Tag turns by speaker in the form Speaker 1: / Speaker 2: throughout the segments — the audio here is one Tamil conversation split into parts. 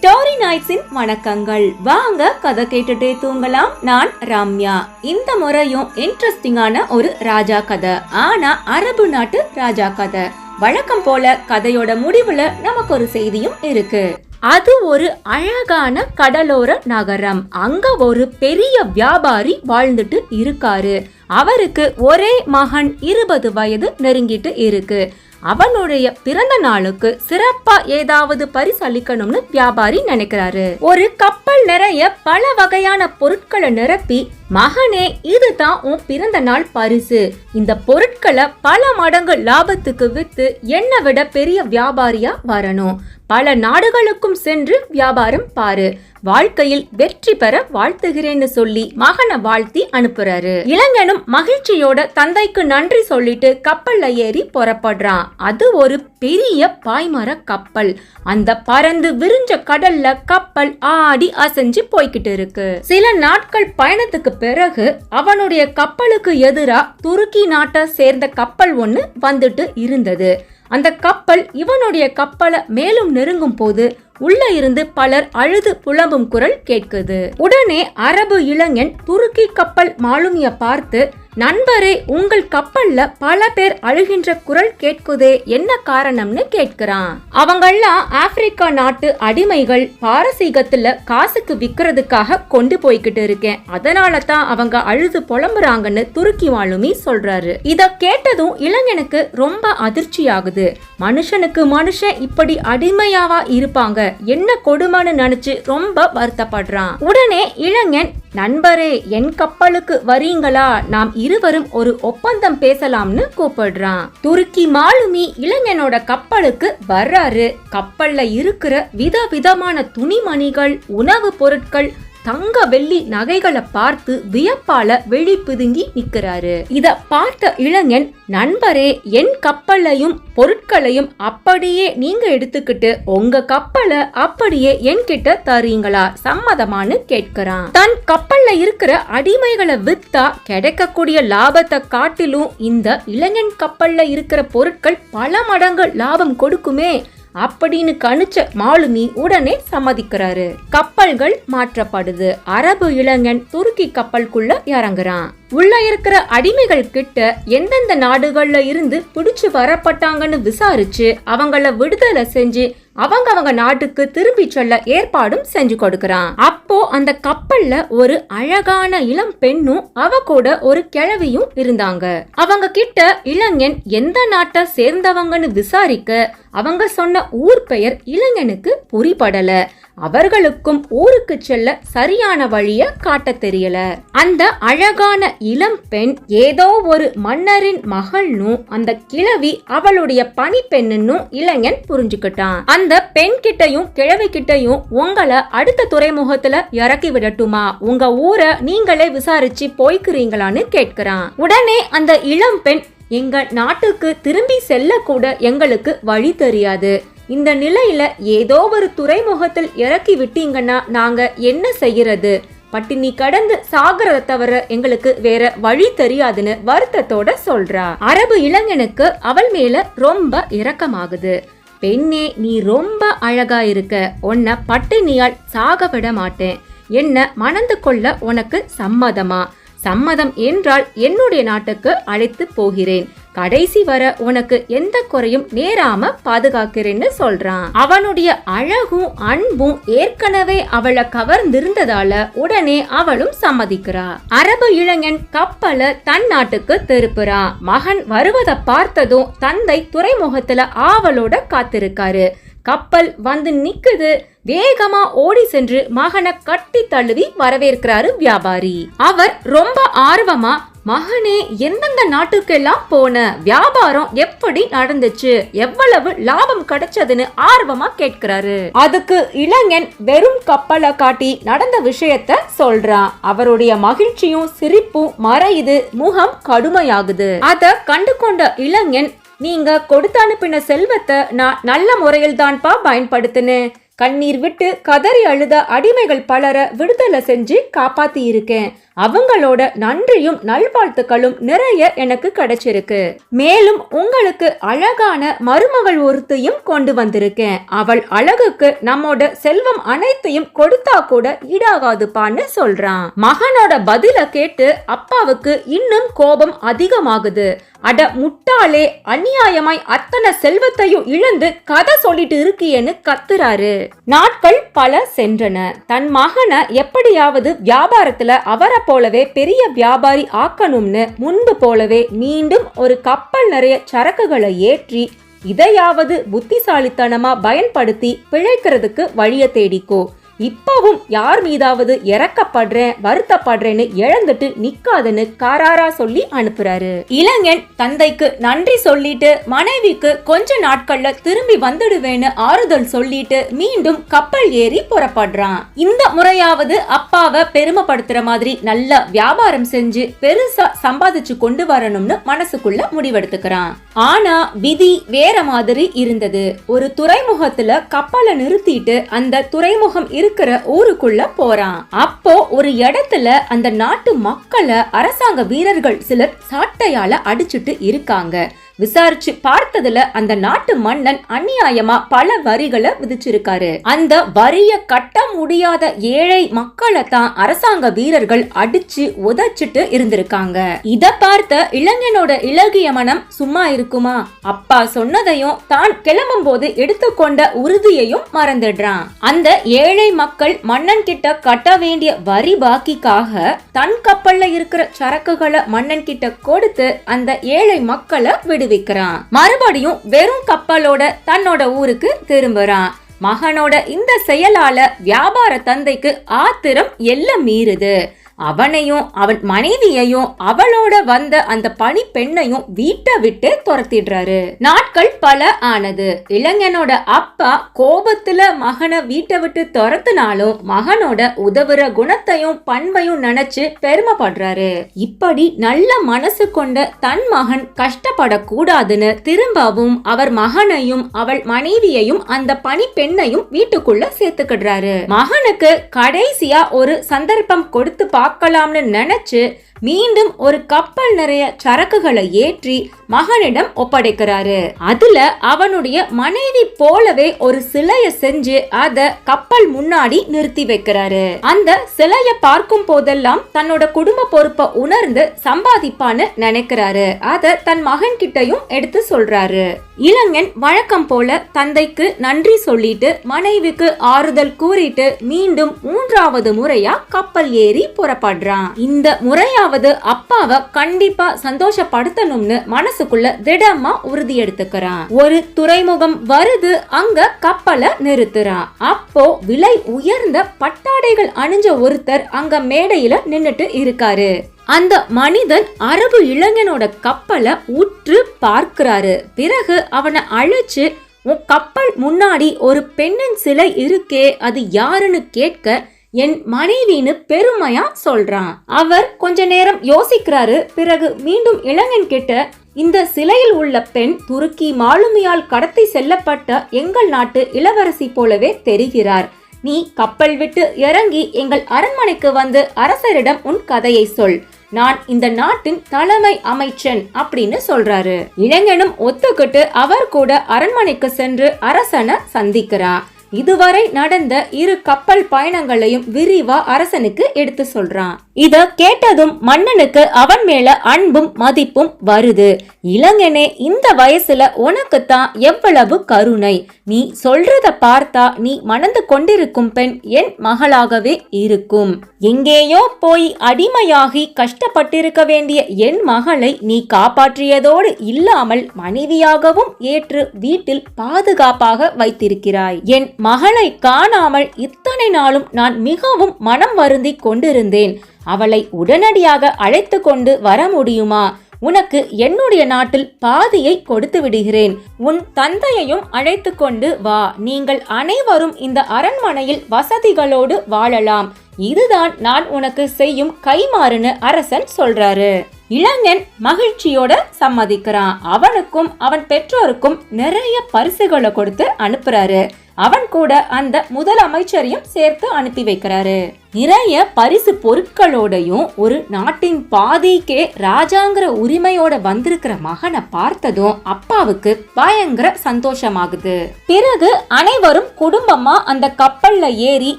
Speaker 1: ஸ்டோரி நைட்ஸின் வணக்கங்கள். வாங்க கதை கேட்டுட்டே தூங்கலாம். நான் ரம்யா. இந்த முறையும் இன்ட்ரெஸ்டிங்கான ஒரு ராஜா கதை. ஆனா அரபு நாட்டு ராஜா கதை. வழக்கம் போல கதையோட முடிவுல நமக்கு ஒரு செய்தியும் இருக்கு. அது ஒரு அழகான கடலோர நகரம். அங்க ஒரு பெரிய வியாபாரி வாழ்ந்துட்டு இருக்காரு. அவருக்கு ஒரே மகன் இருபது வயது நெருங்கிட்டு இருக்கு. அவனுடைய பிறந்த நாளுக்கு சிறப்பா ஏதாவது பரிசு அளிக்கணும்னு வியாபாரி நினைக்கிறாரு. ஒரு கப்பல் நிறைய பல வகையான பொருட்களை நிரப்பி மகனே இதுதான் உன் பிறந்த நாள் பரிசு. இந்த பொருட்களை பல மடங்கு லாபத்துக்கு வித்து என்னை விட பெரிய வியாபாரியா வரணும். பல நாடுகளுக்கும் சென்று வியாபாரம் பாரு. வாழ்க்கையில் வெற்றி பெற வாழ்த்துகிறேன்னு சொல்லி மகனை வாழ்த்தி அனுப்புறாரு. இளைஞனும் மகிழ்ச்சியோட தந்தைக்கு நன்றி சொல்லிட்டு கப்பல்ல ஏறி புறப்படுறான். அது ஒரு பெரிய பாய்மர கப்பல். அந்த பறந்து விரிஞ்ச கடல்ல கப்பல் ஆடி அசைஞ்சு போய்கிட்டு இருக்கு. சில நாட்கள் பயணத்துக்கு பிறகு அவனுடைய கப்பலுக்கு எதிரா துருக்கி நாட்டை சேர்ந்த கப்பல் ஒண்ணு வந்துட்டு இருந்தது. அந்த கப்பல் இவனுடைய கப்பலை மேலும் நெருங்கும் போது உள்ள இருந்து பலர் அழுது புலம்பும் குரல் கேட்குது. உடனே அரபு இளைஞன் துருக்கி கப்பல் மாலுமிய பார்த்து நண்பரே உங்கள் கப்பல்ல பல பேர் அழுகின்ற குரல் கேட்குதே என்ன காரணம்னு கேட்கிறான். அவங்கெல்லாம் ஆப்பிரிக்கா நாட்டு அடிமைகள் பாரசீகத்துல காசுக்கு விக்கிறதுக்காக கொண்டு போய்கிட்டு இருக்கேன். அதனால தான் அவங்க அழுது புலம்புறாங்கன்னு துருக்கி வாழுமி சொல்றாரு. இத கேட்டதும் இளைஞனுக்கு ரொம்ப அதிர்ச்சி ஆகுது மனுஷனுக்கு மனுஷன் இப்படி அடிமையாவா இருப்பாங்க? என்ன கொடுமைன்னு நினைச்சு ரொம்ப வருத்தப்படுறான். உடனே இளைஞன் நண்பரே என் கப்பலுக்கு வரீங்களா? நாம் இருவரும் ஒரு ஒப்பந்தம் பேசலாம்னு கூப்பிடுறான். துருக்கி மாலுமி இளைஞனோட கப்பலுக்கு வர்றாரு. கப்பல்ல இருக்கிற விதவிதமான துணிமணிகள் உணவு பொருட்கள் தங்க வெள்ளி நகைகளை பார்த்து வியப்பால வெளி பிதுங்கி நிக்கிறாரு. இத பார்த்த இளைஞன் நண்பரே என் கப்பலையும் பொருட்களையும் அப்படியே நீங்க எடுத்துக்கிட்டு உங்க கப்பலை அப்படியே என்கிட்ட தரீங்களா? சம்மதமான்னு கேட்கிறான். தன் கப்பல்ல இருக்கிற அடிமைகளை வித்தா கிடைக்கக்கூடிய லாபத்தை காட்டிலும் இந்த இளைஞன் கப்பல்ல இருக்கிற பொருட்கள் பல மடங்கு லாபம் கொடுக்குமே. அப்படின்னு கணிச்ச மாலுமி உடனே சம்மதிக்கிறாரு. கப்பல்கள் மாற்றப்படுது. அரபு இளைஞன் துருக்கி கப்பலுக்குள்ள இறங்குறான். உள்ள இருக்கிற அடிமைகள் கிட்ட எந்தெந்த நாடுகள்ல இருந்து பிடிச்சு வரப்பட்டாங்கன்னு விசாரிச்சு அவங்கள விடுதலை செஞ்சு அவங்க அவங்க நாட்டுக்கு திரும்பி செல்ல ஏற்பாடும் செஞ்சு கொடுக்கறான். அப்போ அந்த கப்பல்ல ஒரு அழகான இளம் பெண்ணும் அவ கூட ஒரு கிழவியும் இருந்தாங்க. அவங்க கிட்ட இளைஞன் எந்த நாட்டை சேர்ந்தவங்கன்னு விசாரிக்க அவங்க சொன்ன ஊர் பெயர் இளைஞனுக்கு புரிபடல. அவர்களுக்கும் ஊருக்கு செல்ல சரியான வழிய காட்ட தெரியல. அந்த அழகான இளம் பெண் ஏதோ ஒரு மன்னரின் மகள்னும் அந்த கிழவி அவளுடைய பணி பெண்ணுன்னு இளைஞன் புரிஞ்சுக்கிட்டான். அந்த பெண் கிட்டையும் கிழவி கிட்டயும் உங்களை அடுத்த துறைமுகத்துல இறக்கி விடட்டுமா? உங்க ஊரை நீங்களே விசாரிச்சு போய்க்கிறீங்களான்னு கேட்கிறான். உடனே அந்த இளம் பெண் எங்க நாட்டுக்கு திரும்பி செல்ல கூட எங்களுக்கு வழி தெரியாது. இந்த நிலையில ஏதோ ஒரு துறைமுகத்தில் இறக்கி விட்டீங்கன்னா நாங்க என்ன செய்யறது? பட்டினி கடந்து சாகரத தவிர எங்களுக்கு வேற வழி தெரியாதுன்னு வருத்தத்தோட சொல்றா. அரபு இளைஞனுக்கு அவள் மேல ரொம்ப இரக்கமாகுது. பெண்ணே நீ ரொம்ப அழகா இருக்க. உன்னை பட்டினியால் சாக விட மாட்டேன். என்ன மணந்து கொள்ள உனக்கு சம்மதமா? சம்மதம் என்றால் என்னுடைய நாட்டுக்கு அழைத்து போகிறேன். கடைசி வர உனக்கு எந்த குறையும் நேராம பாதுகாக்கிறேன்னு சொல்றான். அவனுடைய அழகும் அன்பும் ஏற்கனவே அவளை கவர்ந்திருந்ததால உடனே அவளும் சம்மதிக்கிறா. அரபு இளைஞன் கப்பலை தன் நாட்டுக்கு திருப்புறான் மகன் வருவதை பார்த்ததும் தந்தை துறைமுகத்துல ஆவலோட காத்திருக்காரு. கப்பல் வந்து நிக்குது. வேகமா ஓடி சென்று மகனை கட்டி தழுவி வரவேற்கிறாரு வியாபாரி. அவர் ரொம்ப ஆர்வமா மகனே எந்தெந்த நாட்டுக்கெல்லாம் போன? வியாபாரம் எப்படி நடந்துச்சு? எவ்வளவு லாபம் கிடைச்சதுன்னு ஆர்வமா கேட்கிறாரு. அதுக்கு இளைஞன் வெறும் கப்பலை காட்டி நடந்த விஷயத்த சொல்றான் அவருடைய மகிழ்ச்சியும் சிரிப்பும் மறையுது. முகம் கடுமையாகுது. அத கண்டு கொண்ட இளைஞன் நீங்க கொடுத்து அனுப்பின செல்வத்தை நான் நல்ல முறையில் தான்ப்பா பயன்படுத்தினேன். கண்ணீர் விட்டு கதறி அழுத அடிமைகள் பலரை விடுதலை செஞ்சு காப்பாத்தி இருக்கேன் அவங்களோட நன்றியும் நல்வாழ்த்துக்களும் நிறைய எனக்கு கிடைச்சிருக்கு. மேலும் உங்களுக்கு அழகான மருமகள் ஒருத்தையும் கொண்டு வந்திருக்கேன். அவள் அழகுக்கு நம்மோட செல்வம் அனைத்தையும் கொடுத்தா கூட ஈடாகாதுப்பான்னு சொல்றான். மகனோட பதில கேட்டு அப்பாவுக்கு இன்னும் கோபம் அதிகமாகுது. அட முட்டாளே அநியாயமாய் அத்தனை செல்வத்தையும் இழந்து கதை சொல்லிட்டு இருக்கியேன்னு கத்துறாரு. நாட்கள் பல சென்றன. தன் மகனை எப்படியாவது வியாபாரத்துல அவரை போலவே பெரிய வியாபாரி ஆக்கணும்னு முன்பு போலவே மீண்டும் ஒரு கப்பல் நிறைய சரக்குகளை ஏற்றி இதையாவது புத்திசாலித்தனமா பயன்படுத்தி பிழைக்கிறதுக்கு வழிய தேடிக்கோ. இப்பவும் யார் மீதாவது இறக்கப்படுறேன் வருத்தப்படுறேன்னு இழந்துட்டு நிக்காதுன்னு காராரா சொல்லி அனுப்புறாரு. இளைஞன் தந்தைக்கு நன்றி சொல்லிட்டு மனைவிக்கு கொஞ்ச நாட்கள்ல திரும்பி வந்துடுவேன்னு ஆறுதல் சொல்லிட்டு மீண்டும் கப்பல் ஏறி புறப்படுறான். இந்த முறையாவது அப்பாவை பெருமைப்படுத்துற மாதிரி நல்ல வியாபாரம் செஞ்சு பெருசா சம்பாதிச்சு கொண்டு வரணும்னு மனசுக்குள்ள முடிவெடுத்துக்கிறான். ஆனா விதி வேற மாதிரி இருந்தது. ஒரு துறைமுகத்துல கப்பலை நிறுத்திட்டு அந்த துறைமுகம் இருக்கிற ஊருக்குள்ள போறான். அப்போ ஒரு இடத்துல அந்த நாட்டு மக்களை அரசாங்க வீரர்கள் சிலர் சாட்டையால அடிச்சுட்டு இருக்காங்க. விசாரிச்சு பார்த்ததுல அந்த நாட்டு மன்னன் அநியாயமா பல வரிகளை விதிச்சிருக்காரு. அந்த வரிய கட்ட முடியாத ஏழை மக்களை தான் அரசாங்க வீரர்கள் அடிச்சு உதச்சிட்டு இருந்திருக்காங்க. இத பார்த்த இளைஞனோட இலகிய மனம் சும்மா இருக்குமா? அப்பா சொன்னதையும் தான் கிளம்பும் போது எடுத்துக்கொண்ட உறுதியையும் மறந்துடுறான். அந்த ஏழை மக்கள் மன்னன் கிட்ட கட்ட வேண்டிய வரி பாக்கிக்காக தன் கப்பல்ல இருக்கிற சரக்குகளை மன்னன் கிட்ட கொடுத்து அந்த ஏழை மக்களை விடு விடுவிக்கிறான் மறுபடியும் வெறும் கப்பலோட தன்னோட ஊருக்கு திரும்புறான். மகனோட இந்த செயலால வியாபார தந்தைக்கு ஆத்திரம் எல்லாம் மீறுது. அவனையும் அவன் மனைவியையும் அவளோட வந்த அந்த பணி பெண்ணையும் வீட்டை விட்டு துரத்திடுறாரு. நாட்கள் பல ஆனது. இளைஞனோட அப்பா கோபத்துல மகனை வீட்டை விட்டு துரத்துனாலும் மகனோட உதவுற குணத்தையும் பண்பையும் நினைச்சு பெருமைப்படுறாரு. இப்படி நல்ல மனசு கொண்ட தன் மகன் கஷ்டப்படக்கூடாதுன்னு திரும்பவும் அவர் மகனையும் அவள் மனைவியையும் அந்த பணி பெண்ணையும் வீட்டுக்குள்ள சேர்த்துக்கிடுறாரு. மகனுக்கு கடைசியா ஒரு சந்தர்ப்பம் கொடுத்து பா பார்க்கலாம்னு நினைச்சு மீண்டும் ஒரு கப்பல் நிறைய சரக்குகளை ஏற்றி மகனிடம் ஒப்படைக்கிறாரு. அதுல அவனுடைய மனைவி போலவே ஒரு சிலைய செஞ்சு அத கப்பல் முன்னாடி நிறுத்தி வைக்கிறாரு. அந்த சிலைய பார்க்கும் போதெல்லாம் தன்னோட குடும்ப பொறுப்பை உணர்ந்து சம்பாதிப்பான்னு நினைக்கிறாரு. அத தன் மகன் கிட்டையும் எடுத்து சொல்றாரு. இளைஞன் வழக்கம் போல தந்தைக்கு நன்றி சொல்லிட்டு மனைவிக்கு ஆறுதல் கூறிட்டு மீண்டும் மூன்றாவது முறையா கப்பல் ஏறி புறப்படுறான் இந்த முறையாவது அப்பாவை கண்டிப்பா சந்தோஷப்படுத்தணும்னு மனசுக்குள்ள திடமா உறுதி எடுத்துக்கிறான். ஒரு துறைமுகம் வருது அங்க கப்பலை நிறுத்துறான். அப்போ விலை உயர்ந்த பட்டாடைகள் அணிஞ்ச ஒருத்தர் அங்க மேடையில நின்னுட்டு இருக்காரு. அந்த மனிதன் அரபு இளைஞனோட கப்பலை உற்று பார்க்கிறாரு. பிறகு அவனை அழைச்சு உன் கப்பல் முன்னாடி ஒரு பெண்ணின் சிலை இருக்கே அது யாருன்னு கேட்க என் மனைவின்னு பெருமையா சொல்றான். அவர் கொஞ்ச நேரம் யோசிக்கிறாரு பிறகு மீண்டும் இளைஞன் கிட்ட இந்த சிலையில் உள்ள பெண் துருக்கி மாலுமியால் கடத்தி செல்லப்பட்ட எங்கள் நாட்டு இளவரசி போலவே தெரிகிறார். நீ கப்பல் விட்டு இறங்கி எங்கள் அரண்மனைக்கு வந்து அரசரிடம் உன் கதையை சொல். நான் இந்த நாட்டின் தலைமை அமைச்சன் அப்படின்னு சொல்றாரு. இளைஞனும் ஒத்துக்கிட்டு அவர் கூட அரண்மனைக்கு சென்று அரசனை சந்திக்கிறான். இதுவரை நடந்த இரு கப்பல் பயணங்களையும் விரிவா அரசனுக்கு எடுத்து சொல்றான். இத கேட்டதும் மன்னனுக்கு அவன் மேல அன்பும் மதிப்பும் வருது. இளைஞனே இந்த வயசுல உனக்குத்தான் எவ்வளவு கருணை. நீ சொல்றத பார்த்தா நீ மணந்து கொண்டிருக்கும் பெண் என் மகளாகவே இருக்கும். எங்கேயோ போய் அடிமையாகி கஷ்டப்பட்டிருக்க வேண்டிய என் மகளை நீ காப்பாற்றியதோடு இல்லாமல் மனைவியாகவும் ஏற்று வீட்டில் பாதுகாப்பாக வைத்திருக்கிறாய். என் மகளை காணாமல் இத்தனை நாளும் நான் மிகவும் மனம் வருந்தி கொண்டிருந்தேன். அவளை உடனடியாக அழைத்து கொண்டு வர முடியுமா? உனக்கு என்னுடைய நாட்டில் பாதியை கொடுத்து விடுகிறேன். உன் தந்தையையும் அழைத்து கொண்டு வா. நீங்கள் அனைவரும் இந்த அரண்மனையில் வசதிகளோடு வாழலாம். இதுதான் நான் உனக்கு செய்யும் கைமாறுன்னு அரசன் சொல்றாரு. இளைஞன் மகிழ்ச்சியோட சம்மதிக்கிறான். அவனுக்கும் அவன் பெற்றோருக்கும் நிறைய பரிசுகளை கொடுத்து அனுப்புறாரு. அவன் கூட அந்த முதலமைச்சரையும் சேர்த்து அனுப்பி வைக்கிறாரு. நிறைய பரிசு பொருட்களோடையும் ஒரு நாட்டின் பாதிக்கே ராஜாங்கிற உரிமையோட வந்திருக்கிற மகனை பார்த்ததும் அப்பாவுக்கு பயங்கர சந்தோஷமாகுது. பிறகு அனைவரும் குடும்பமா அந்த கப்பல்ல ஏறி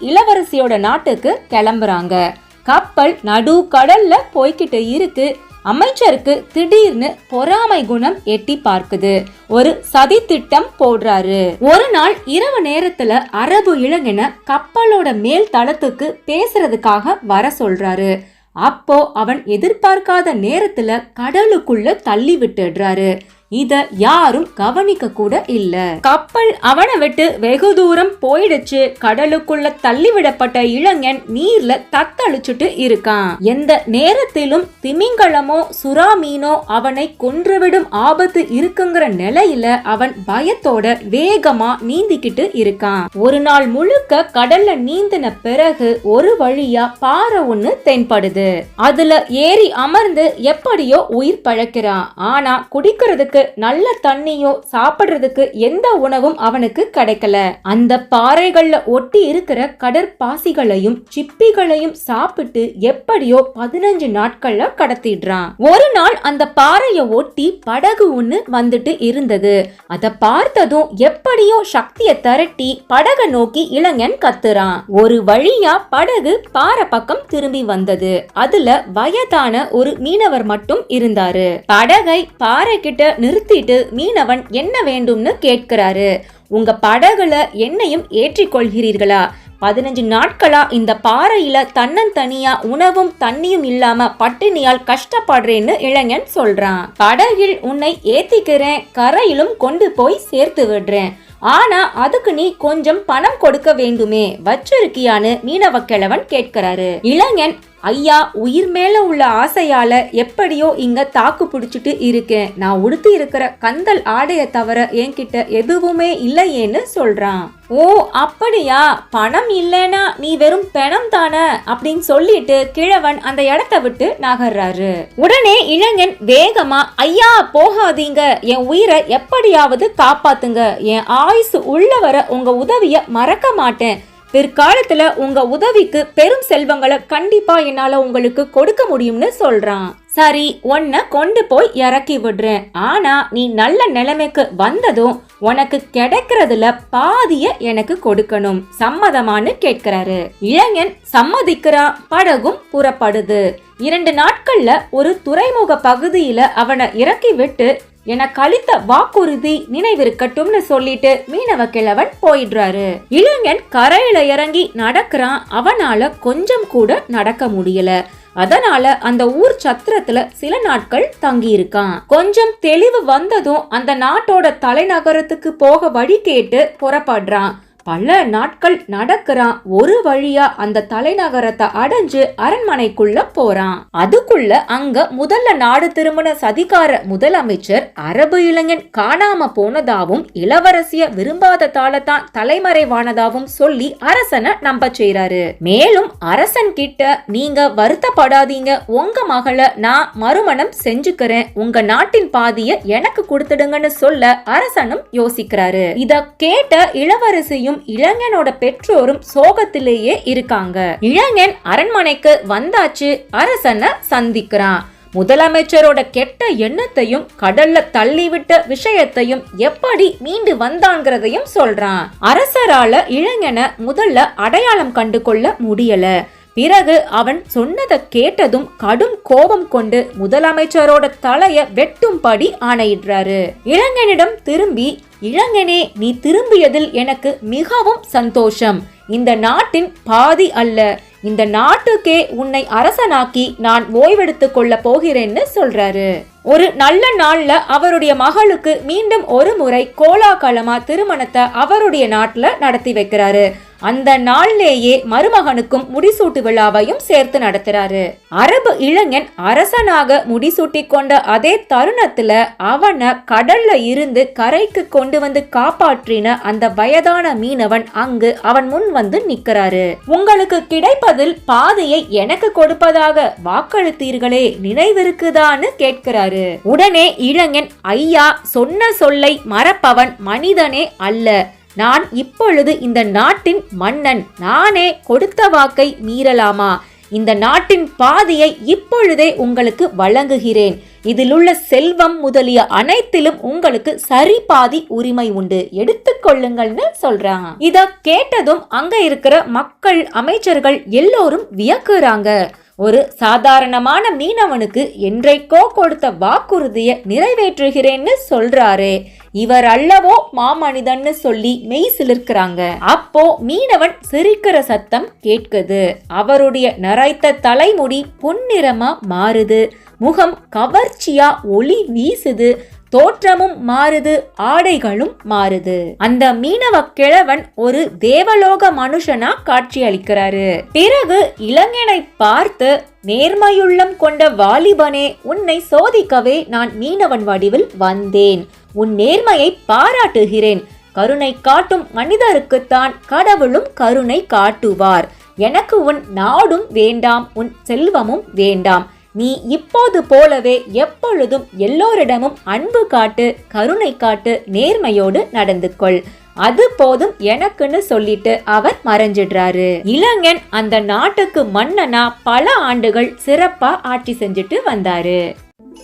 Speaker 1: இளவரசியோட நாட்டுக்கு கிளம்புறாங்க. கப்பல் நடு கடல்ல போய்கிட்டு இருக்கு. அமைச்சருக்கு திடீர்னு பொறாமை குணம் எட்டி பார்க்குது. ஒரு சதி திட்டம் போடுறாரு. ஒரு நாள் இரவு நேரத்துல அரபு இளைஞன கப்பலோட மேல் தளத்துக்கு பேசுறதுக்காக வர சொல்றாரு. அப்போ அவன் எதிர்பார்க்காத நேரத்துல கடலுக்குள்ள தள்ளி விட்டுடுறாரு. இத யாரும் கவனிக்க கூட இல்ல. கப்பல் அவனை விட்டு வெகு தூரம் போயிடுச்சு. கடலுக்குள்ள தள்ளிவிடப்பட்ட இளைஞன் நீர்ல தத்தளிச்சுட்டு இருக்கான். எந்த நேரத்திலும் திமிங்கலமோ சுறா மீனோ அவனை கொன்றுவிடும் ஆபத்து இருக்குங்கிற நிலையில அவன் பயத்தோட வேகமா நீந்திக்கிட்டு இருக்கான். ஒரு நாள் முழுக்க கடல்ல நீந்தின பிறகு ஒரு வழியா பாறை ஒண்ணு தென்படுது. அதுல ஏறி அமர்ந்து எப்படியோ உயிர் பழக்கிறான். ஆனா குடிக்கிறதுக்கு நல்ல தண்ணியோ சாப்பிடுறதுக்கு எந்த உணவும் அவனுக்கு கிடைக்கல. அந்த பாறைகள்ல ஒட்டி இருக்கிற கடற்பாசிகளையும் சிப்பிகளையும் சாப்பிட்டு எப்படியோ பதினஞ்சு நாட்கள்ல கடத்திடுறான். ஒரு நாள் அந்த பாறைய ஒட்டி படகு ஒண்ணு வந்துட்டு இருந்தது. அத பார்த்ததும் எப்படியோ சக்திய திரட்டி படகை நோக்கி இளைஞன் கத்துறான். ஒரு வழியா படகு பாறை பக்கம் திரும்பி வந்தது. அதுல வயதான ஒரு மீனவர் மட்டும் இருந்தாரு. படகை பாறை கிட்ட நிறுத்திட்டு மீனவன் என்ன வேண்டும்னு கேட்கிறாரு. உங்க படகுல என்னையும் ஏற்றிக்கொள்கிறீர்களா? பதினஞ்சு நாட்களா இந்த பாறையில தன்னந்தனியா உணவும் தண்ணியும் இல்லாம பட்டினியால் கஷ்டப்படுறேன்னு இளைஞன் சொல்றான். படகில் உன்னை ஏத்திக்கிறேன் கரையிலும் கொண்டு போய் சேர்த்து விடுறேன். ஆனா அதுக்கு நீ கொஞ்சம் பணம் கொடுக்க வேண்டுமே. வச்சிருக்கியான்னு மீனவ கிழவன் கேட்கிறாரு. இளைஞன் ஐயா உயிர் மேல உள்ள ஆசையால எப்படியோ இங்க தாக்கு பிடிச்சிட்டு இருக்கேன். நான் உடுத்தி இருக்கிற கந்தல் ஆடைய தவிர என்கிட்ட எதுவுமே இல்லையேன்னு சொல்றான். ஓ அப்படியா? பணம் இல்லைனா நீ வெறும் பணம் தானே? அப்படின்னு சொல்லிட்டு கிழவன் அந்த இடத்த விட்டு நகர்றாரு. உடனே இளைஞன் வேகமா ஐயா போகாதீங்க. என் உயிரை எப்படியாவது காப்பாத்துங்க. என் ஆயுசு உள்ளவரை உங்க உதவிய மறக்க மாட்டேன். பிற்காலத்துல உங்க உதவிக்கு பெரும் செல்வங்களை கண்டிப்பா என்னால உங்களுக்கு கொடுக்க முடியும்னு சொல்றான். சரி உன்னை கொண்டு போய் இறக்கி விடுறேன். ஆனா நீ நல்ல நிலைமைக்கு வந்ததும் உனக்கு கிடைக்கிறதுல பாதிய எனக்கு கொடுக்கணும். சம்மதமான்னு கேட்கிறாரு. இளைஞன் சம்மதிக்கிறான் படகும் புறப்படுது. இரண்டு நாட்கள்ல ஒரு துறைமுக பகுதியில அவனை இறக்கி விட்டு என கழித்த வாக்குறுதி நினைவிருக்கட்டும்னு சொல்லிட்டு மீனவ கிழவன் போயிடுறாரு. இளைஞன் கரையில இறங்கி நடக்கிறான். அவனால கொஞ்சம் கூட நடக்க முடியல. அதனால அந்த ஊர் சத்திரத்துல சில நாட்கள் தங்கி இருக்கான் கொஞ்சம் தெளிவு வந்ததும் அந்த நாட்டோட தலைநகரத்துக்கு போக வழி கேட்டு புறப்படுறான். பல நாட்கள் நடக்கிறான். ஒரு வழியா அந்த தலைநகரத்தை அடைஞ்சு அரண்மனைக்குள்ள போறான். அதுக்குள்ள அங்க முதல்ல நாடு திரும்பின சதிகார முதலமைச்சர் அரபு இளைஞன் காணாம போனதாவும் இளவரசிய விரும்பாத தாளத்தான் தலைமறைவானதாவும் சொல்லி அரசனை நம்ப செய்றாரு. மேலும் அரசன் கிட்ட நீங்க வருத்தப்படாதீங்க. உங்க மகளை நான் மறுமணம் செஞ்சுக்கிறேன். உங்க நாட்டின் பாதிய எனக்கு கொடுத்துடுங்கன்னு சொல்ல அரசனும் யோசிக்கிறாரு. இத கேட்ட இளவரசியும் இளைஞனோட பெற்றோரும் சோகத்திலேயே இருக்காங்க. இளைஞன் அரண்மனைக்கு வந்தாச்சு அரசனை சந்திக்கிறான். முதலமைச்சரோட கெட்ட எண்ணத்தையும் கடல்ல தள்ளிவிட்ட விஷயத்தையும் எப்படி மீண்டு வந்தாங்கிறதையும் சொல்றான். அரசரால இளைஞனை முதல்ல அடையாளம் கண்டு கொள்ள முடியல. பிறகு அவன் சொன்னதை கேட்டதும் கடும் கோபம் கொண்டு முதலமைச்சரோட தலைய வெட்டும்படி ஆணையிடுறாரு. இளைஞனிடம் திரும்பி இளைஞனே நீ திரும்பியதில் எனக்கு மிகவும் சந்தோஷம். இந்த நாட்டின் பாதி அல்ல. இந்த நாட்டுக்கே உன்னை அரசனாக்கி நான் ஓய்வெடுத்து கொள்ள போகிறேன்னு சொல்றாரு. ஒரு நல்ல நாள்ல அவருடைய மகளுக்கு மீண்டும் ஒரு முறை கோலாகலமா திருமணத்தை அவருடைய நாட்டுல நடத்தி வைக்கிறாரு. அந்த நாள்லேயே மருமகனுக்கும் முடிசூட்டு விழாவையும் சேர்த்து நடத்துறாரு. அரபு இளைஞன் அரசனாக முடிசூட்டி கொண்ட அதே தருணத்துல அவனை கடல்ல இருந்து கரைக்கு கொண்டு வந்து காப்பாற்றின அந்த வயதான மீனவன் அங்கு அவன் முன் வந்து நிக்கிறாரு. உங்களுக்கு கிடைப்பதில் பாதையை எனக்கு கொடுப்பதாக வாக்களித்தீர்களே நினைவிருக்குதான்னு கேட்கிறாரு. உடனே இளைஞன் ஐயா சொன்ன சொல்லை மறப்பவன் மனிதனே அல்ல. நான் இப்பொழுது இந்த நாட்டின் மன்னன். நானே கொடுத்த வாக்கை மீறலாமா? இந்த நாட்டின் பாதியை இப்பொழுதே உங்களுக்கு வழங்குகிறேன். இதிலுள்ள செல்வம் முதலிய அனைத்திலும் உங்களுக்கு சரி பாதி உரிமை உண்டு. எடுத்துக்கொள்ளுங்கள்னு சொல்றாங்க இத கேட்டதும் அங்க இருக்கிற மக்கள் அமைச்சர்கள் எல்லோரும் வியக்குறாங்க. ஒரு சாதாரணமான மீனவனுக்கு என்றைக்கோ கொடுத்த வாக்குறுதியை நிறைவேற்றுகிறேன்னு சொல்றாரு. இவர் அல்லவோ மாமனிதன்னு சொல்லி மெய் சிலிர்க்கிறாங்க. அப்போ மீனவன் சிரிக்கிற சத்தம் கேட்குது. அவருடைய நரைத்த தலைமுடி பொன்னிறமா மாறுது. முகம் கவர்ச்சியா ஒளி வீசுது. தோற்றமும் மாறுது ஆடைகளும் மாறுது. அந்த மீனவ கிழவன் ஒரு தேவலோக மனுஷனா காட்சி அளிக்கிறாரு பிறகு இளைஞனை பார்த்து நேர்மையுள்ளம் கொண்ட வாலிபனே உன்னை சோதிக்கவே நான் மீனவன் வடிவில் வந்தேன். உன் நேர்மையை பாராட்டுகிறேன். கருணை காட்டும் மனிதருக்குத்தான் கடவுளும் கருணை காட்டுவார். எனக்கு உன் நாடும் வேண்டாம் உன் செல்வமும் வேண்டாம். நீ இப்போது போலவே எப்பொழுதும் எல்லோரிடமும் அன்பு காட்டு கருணை காட்டு நேர்மையோடு நடந்து கொள். அது போதும் எனக்குன்னு சொல்லிட்டு அவர் மறைஞ்சிடுறாரு. இளைஞன் அந்த நாட்டுக்கு மன்னனா பல ஆண்டுகள் சிறப்பா ஆட்சி செஞ்சுட்டு வந்தாரு.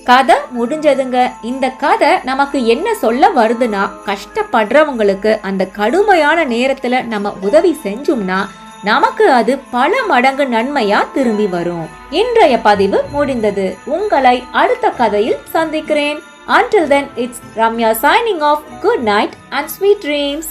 Speaker 1: கதை முடிஞ்சதுங்க. இந்த கதை நமக்கு என்ன சொல்ல வருதுன்னா கஷ்டப்படுறவங்களுக்கு அந்த கடுமையான நேரத்துல நம்ம உதவி செஞ்சோம்னா நமக்கு அது பல மடங்கு நன்மையா திரும்பி வரும். இன்றைய பதிவு முடிந்தது. உங்களை அடுத்த கதையில் சந்திக்கிறேன். Until then it's ramya signing off. Good night and sweet dreams.